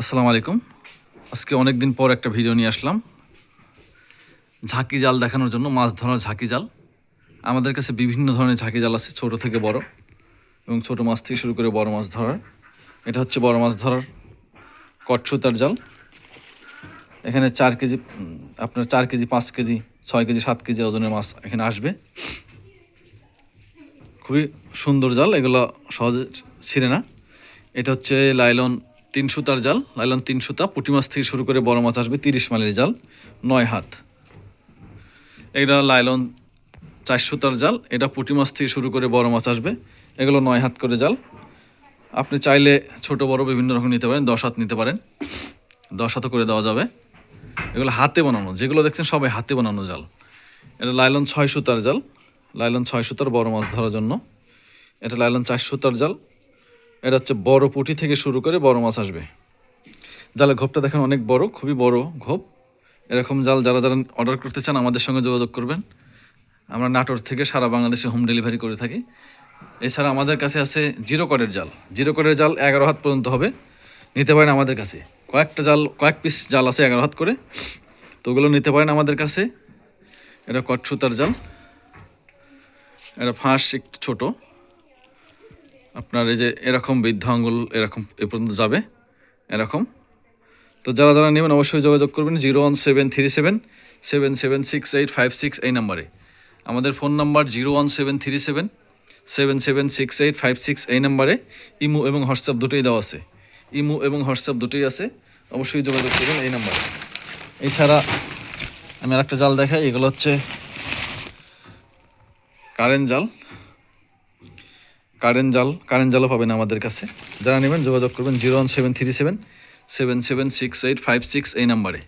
আসসালামু আলাইকুম। আজকে অনেক দিন পর একটা ভিডিও নিয়ে আসলাম। ঝাঁকি জাল দেখানোর জন্য, মাছ ধরার ঝাঁকি জাল। আমাদের কাছে বিভিন্ন ধরনের ঝাঁকি জাল আছে, ছোট থেকে বড় এবং ছোট মাছ থেকে শুরু করে বড় মাছ ধরার। এটা হচ্ছে বড় মাছ ধরার কটসুতার জাল। এখানে চার কেজি আপনার চার কেজি, পাঁচ কেজি, ছয় কেজি, সাত কেজি ওজনের মাছ এখানে আসবে। খুবই সুন্দর জাল, এগুলো সহজে ছিঁড়ে না। এটা হচ্ছে লাইলন তিন সুতার জাল লাইলন তিন সুতা, পুঁটি মাছ থেকে শুরু করে বড় মাছ আসবে তিরিশ মাইলের জাল, নয় হাত। এটা লাইলন চার সুতার জাল, এটা পুঁটি মাছ থেকে শুরু করে বড় মাছ আসবে, এগুলো নয় হাত করে জাল। আপনি চাইলে ছোট, বড় বিভিন্ন রকম নিতে পারেন, দশ হাত নিতে পারেন, দশ হাতও করে দেওয়া যাবে। এগুলো হাতে বানানো, যেগুলো দেখছেন সবাই হাতে বানানো জাল। এটা লাইলন ছয় সুতার জাল, লাইলন ছয় সুতার বড় মাছ ধরার জন্য। এটা লাইলন চার সুতার জাল এটা হচ্ছে বড় পুঁটি থেকে শুরু করে বড় মাছ আসবে। জালের ঘোপটা দেখেন অনেক বড়, খুবই বড় ঘোপ। এরকম জাল যারা যারা অর্ডার করতে চান আমাদের সঙ্গে যোগাযোগ করবেন। আমরা নাটোর থেকে সারা বাংলাদেশে হোম ডেলিভারি করে থাকি। এছাড়া আমাদের কাছে আছে জিরো করের জাল। জিরো করের জাল এগারো হাত পর্যন্ত হবে। নিতে পারেন আমাদের কাছে। কয়েকটা জাল, কয়েক পিস জাল আছে এগারো হাত করে। তো ওগুলো নিতে পারেন আমাদের কাছে। এটা কট সুতার জাল। এটা ফাঁস একটু ছোটো। আপনার এই যে এরকম বৃদ্ধ আঙ্গুল এরকম এ পর্যন্ত যাবে, এরকম। তো যারা যারা নেবেন অবশ্যই যোগাযোগ করবেন zero one seven three seven seven seven six eight five six এই নাম্বারে। আমাদের phone number zero one seven three seven seven seven six eight five six এই নাম্বারে। ইমো এবং হোয়াটসঅ্যাপ দুটোই দেওয়া আছে। ইমো এবং হোয়াটসঅ্যাপ দুটোই আছে। অবশ্যই যোগাযোগ করবেন এই নাম্বারে। এছাড়া আমি আরেকটা জাল দেখাই, এগুলো হচ্ছে কারেন্ট জাল। কারেন্ট জাল, কারেন্ট জালও পাবেন আমাদের কাছে। যারা নেবেন যোগাযোগ করবেন zero one seven three seven seven seven six eight five six এই নাম্বারে।